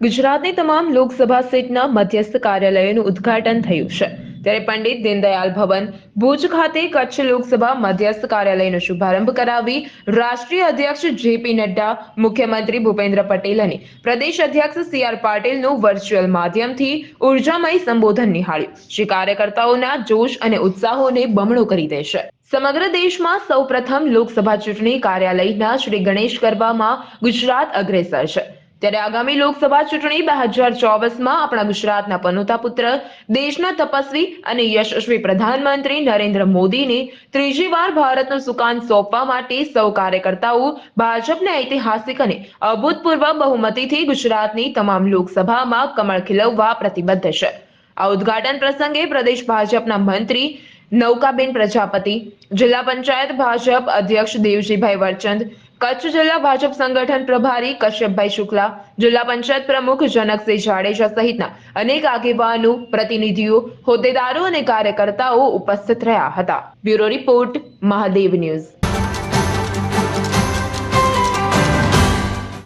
ગુજરાતની તમામ લોકસભા સીટના મધ્યસ્થ કાર્યાલયોનું ઉદ્ઘાટન થયું છે. ત્યારે પંડિત દીનદયાલ ભવન ભુજ ખાતે કચ્છ લોકસભા મધ્યસ્થ કાર્યાલયનો શુભારંભ કરાવી રાષ્ટ્રીય અધ્યક્ષ જેપી નડ્ડા, મુખ્યમંત્રી ભૂપેન્દ્ર પટેલ અને પ્રદેશ અધ્યક્ષ સી આર પાટીલનું વર્ચ્યુઅલ માધ્યમથી ઉર્જામય સંબોધન નિહાળ્યું. જે કાર્યકર્તાઓના જોશ અને ઉત્સાહોને બમણો કરી દેશે સમગ્ર દેશમાં સૌપ્રથમ લોકસભા ચૂંટણી કાર્યાલયના શ્રી ગણેશ ગરબામાં ગુજરાત અગ્રેસર છે. ત્યારે આગામી લોકસભા ચૂંટણી બે હજાર ચોવીસમાં આપણા ગુજરાતના પનોતા પુત્ર, દેશના તપસ્વી અને યશસ્વી પ્રધાનમંત્રી નરેન્દ્ર મોદીને ત્રીજી વાર ભારતનું સુકાન સોંપવા માટે સૌ કાર્યકર્તાઓ ભાજપને ઐતિહાસિક અને અભૂતપૂર્વ બહુમતીથી ગુજરાતની તમામ લોકસભામાં કમળ ખીલવવા પ્રતિબદ્ધ છે. આ ઉદ્ઘાટન પ્રસંગે પ્રદેશ ભાજપના મંત્રી નૌકાબેન પ્રજાપતિ, જિલ્લા પંચાયત ભાજપ અધ્યક્ષ દેવજીભાઈ વરચંદ, કચ્છ જિલ્લા ભાજપ સંગઠન પ્રભારી કશ્યપભાઈ શુક્લા, જિલ્લા પંચાયત પ્રમુખ જનકસિંહ જાડેજા સહિતના અનેક આગેવાનો, પ્રતિનિધિઓ, હોદ્દેદારો અને કાર્યકર્તાઓ ઉપસ્થિત રહ્યા હતા. Bureau report, Mahadev news.